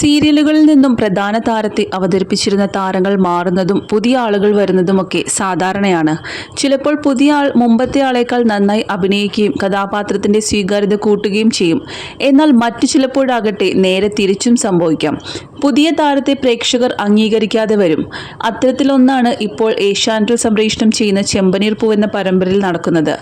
സീരിയലുകളിൽ നിന്നും പ്രധാന താരത്തെ അവതരിപ്പിച്ചിരുന്ന താരങ്ങൾ മാറുന്നതും പുതിയ ആളുകൾ വരുന്നതുമൊക്കെ സാധാരണയാണ്. ചിലപ്പോൾ പുതിയ ആൾ മുമ്പത്തെ ആളേക്കാൾ നന്നായി അഭിനയിക്കുകയും കഥാപാത്രത്തിന്റെ സ്വീകാര്യത കൂട്ടുകയും ചെയ്യും. എന്നാൽ മറ്റു ചിലപ്പോഴാകട്ടെ നേരെ തിരിച്ചും സംഭവിക്കാം. പുതിയ താരത്തെ പ്രേക്ഷകർ അംഗീകരിക്കാതെ വരും. അത്തരത്തിലൊന്നാണ് ഇപ്പോൾ ഏഷ്യാനെറ്റിൽ സംപ്രേഷണം ചെയ്യുന്ന ചെമ്പനീർ പൂ എന്ന പരമ്പരയിൽ നടക്കുന്നത്.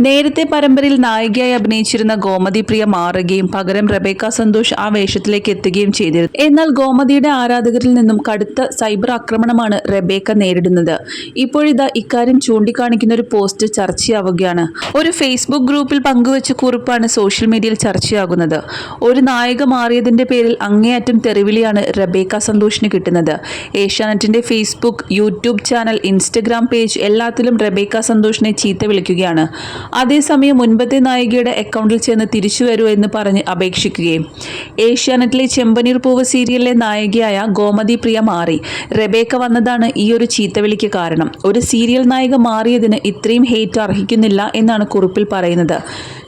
നേരത്തെ പരമ്പരയിൽ നായികയായി അഭിനയിച്ചിരുന്ന ഗോമതി പ്രിയ മാറുകയും പകരം റബേക്ക സന്തോഷ് ആ വേഷത്തിലേക്ക് എത്തുകയും ചെയ്തിരുന്നു. എന്നാൽ ഗോമതിയുടെ ആരാധകരിൽ നിന്നും കടുത്ത സൈബർ ആക്രമണമാണ് റെബേക്ക നേരിടുന്നത്. ഇപ്പോഴിതാ ഇക്കാര്യം ചൂണ്ടിക്കാണിക്കുന്ന ഒരു പോസ്റ്റ് ചർച്ചയാവുകയാണ്. ഒരു ഫേസ്ബുക്ക് ഗ്രൂപ്പിൽ പങ്കുവച്ച കുറിപ്പാണ് സോഷ്യൽ മീഡിയയിൽ ചർച്ചയാകുന്നത്. ഒരു നായിക മാറിയതിന്റെ പേരിൽ അങ്ങേയറ്റം തെറിവിളിയാണ് റബേക്ക സന്തോഷിന് കിട്ടുന്നത്. ഏഷ്യാനെറ്റിന്റെ Facebook YouTube channel Instagram page എല്ലാത്തിലും റബേക്ക സന്തോഷിനെ ചീത്ത വിളിക്കുകയാണ്. അതേസമയം മുൻപത്തെ നായികയുടെ അക്കൗണ്ടിൽ ചെന്ന് തിരിച്ചു വരൂ എന്ന് പറഞ്ഞ് അപേക്ഷിക്കുകയും. ഏഷ്യാനെറ്റിലെ ചെമ്പനീർ പൂവ് സീരിയലിലെ നായികയായ ഗോമതി പ്രിയ മാറി. റെബേക്ക വന്നതാണ് ഈ ഒരു ചീത്തവിളിക്ക് കാരണം. ഒരു സീരിയൽ നായിക മാറിയതിന് ഇത്രയും ഹേറ്റ് അർഹിക്കുന്നില്ല എന്നാണ് കുറിപ്പിൽ പറയുന്നത്.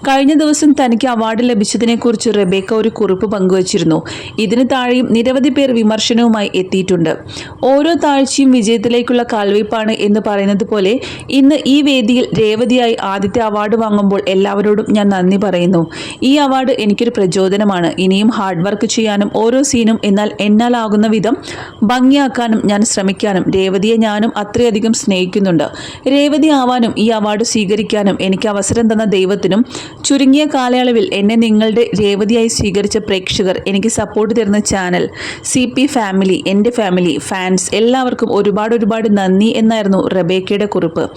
കഴിഞ്ഞ ദിവസം തനിക്ക് അവാർഡ് ലഭിച്ചതിനെക്കുറിച്ച് റബേക്ക ഒരു കുറിപ്പ് പങ്കുവച്ചിരുന്നു. ഇതിന് താഴെയും നിരവധി പേർ വിമർശനവുമായി എത്തിയിട്ടുണ്ട്. ഓരോ താഴ്ചയും വിജയത്തിലേക്കുള്ള കാൽവയ്പാണ് എന്ന് പറയുന്നത് പോലെ ഇന്ന് ഈ വേദിയിൽ രേവതിയായി ആദ്യത്തെ അവാർഡ് വാങ്ങുമ്പോൾ എല്ലാവരോടും ഞാൻ നന്ദി പറയുന്നു. ഈ അവാർഡ് എനിക്കൊരു പ്രചോദനമാണ്. ഇനിയും ഹാർഡ് വർക്ക് ചെയ്യാനും ഓരോ സീനും എന്നാൽ എന്നാലാകുന്ന വിധം ഭംഗിയാക്കാനും ഞാൻ ശ്രമിക്കാനും രേവതിയെ ഞാനും അത്രയധികം സ്നേഹിക്കുന്നുണ്ട്. രേവതി ആവാനും ഈ അവാർഡ് സ്വീകരിക്കാനും എനിക്ക് അവസരം തന്ന ദൈവത്തിനും ചുരുങ്ങിയ കാലയളവിൽ എന്നെ നിങ്ങളുടെ രേവതിയായി സ്വീകരിച്ച പ്രേക്ഷകർ എനിക്ക് സപ്പോർട്ട് തരുന്ന ചാനൽ സി പി ഫാമിലി എന്റെ ഫാമിലി ഫാൻസ് എല്ലാവർക്കും ഒരുപാട് ഒരുപാട് നന്ദി എന്നായിരുന്നു റബേക്കയുടെ കുറിപ്പ്.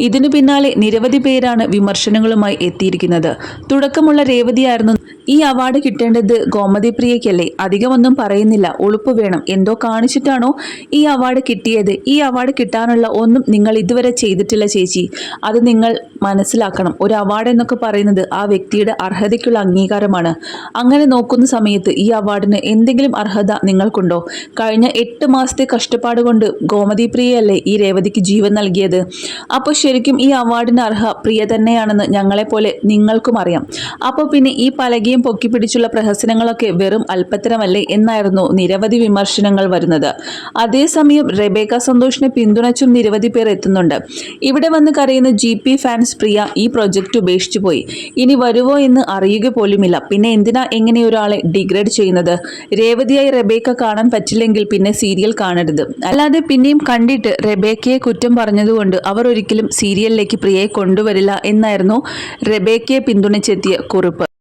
ഇതിനു പിന്നാലെ നിരവധി പേരാണ് വിമർശനങ്ങളുമായി എത്തിയിരിക്കുന്നത്. തുടക്കമുള്ള രേവതിയായിരുന്നു ഈ അവാർഡ് കിട്ടേണ്ടത് ഗോമതി പ്രിയയ്ക്കല്ലേ? അധികമൊന്നും പറയുന്നില്ല. ഉളുപ്പ് വേണം. എന്തോ കാണിച്ചിട്ടാണോ ഈ അവാർഡ് കിട്ടിയത്? ഈ അവാർഡ് കിട്ടാനുള്ള ഒന്നും നിങ്ങൾ ഇതുവരെ ചെയ്തിട്ടില്ല ചേച്ചി. അത് നിങ്ങൾ മനസ്സിലാക്കണം. ഒരു അവാർഡ് എന്നൊക്കെ പറയുന്നത് ആ വ്യക്തിയുടെ അർഹതയ്ക്കുള്ള അംഗീകാരമാണ്. അങ്ങനെ നോക്കുന്ന സമയത്ത് ഈ അവാർഡിന് എന്തെങ്കിലും അർഹത നിങ്ങൾക്കുണ്ടോ? കഴിഞ്ഞ എട്ട് മാസത്തെ കഷ്ടപ്പാട് കൊണ്ട് ഗോമതി പ്രിയയല്ലേ ഈ രേവതിക്ക് ജീവൻ നൽകിയത്? അപ്പോൾ ശരിക്കും ഈ അവാർഡിന് അർഹ പ്രിയ തന്നെയാണെന്ന് ഞങ്ങളെപ്പോലെ നിങ്ങൾക്കും അറിയാം. അപ്പോൾ പിന്നെ ഈ പലകയും പൊക്കി പിടിച്ചുള്ള പ്രഹസനങ്ങളൊക്കെ വെറും അല്പത്തരമല്ലേ എന്നായിരുന്നു നിരവധി വിമർശനങ്ങൾ വരുന്നത്. അതേസമയം റെബേക്ക സന്തോഷിനെ പിന്തുണച്ചും നിരവധി പേർ എത്തുന്നുണ്ട്. ഇവിടെ വന്ന് കരയുന്ന ജി പി ഫാൻസ് പ്രിയ ഈ പ്രൊജക്റ്റ് ഉപേക്ഷിച്ചു പോയി. ഇനി വരുവോ എന്ന് അറിയുക പോലുമില്ല. പിന്നെ എന്തിനാ എങ്ങനെ ഒരാളെ ഡിഗ്രേഡ് ചെയ്യുന്നത്? രേവതിയായി റെബേക്ക കാണാൻ പറ്റില്ലെങ്കിൽ പിന്നെ സീരിയൽ കാണരുത്. അല്ലാതെ പിന്നെയും കണ്ടിട്ട് റെബേക്കയെ കുറ്റം പറഞ്ഞതുകൊണ്ട് അവർ ഒരിക്കലും സീരിയലിലേക്ക് പ്രിയയെ കൊണ്ടുവരില്ല എന്നായിരുന്നു റെബേക്കയെ പിന്തുണച്ചെത്തിയ കുറിപ്പ്.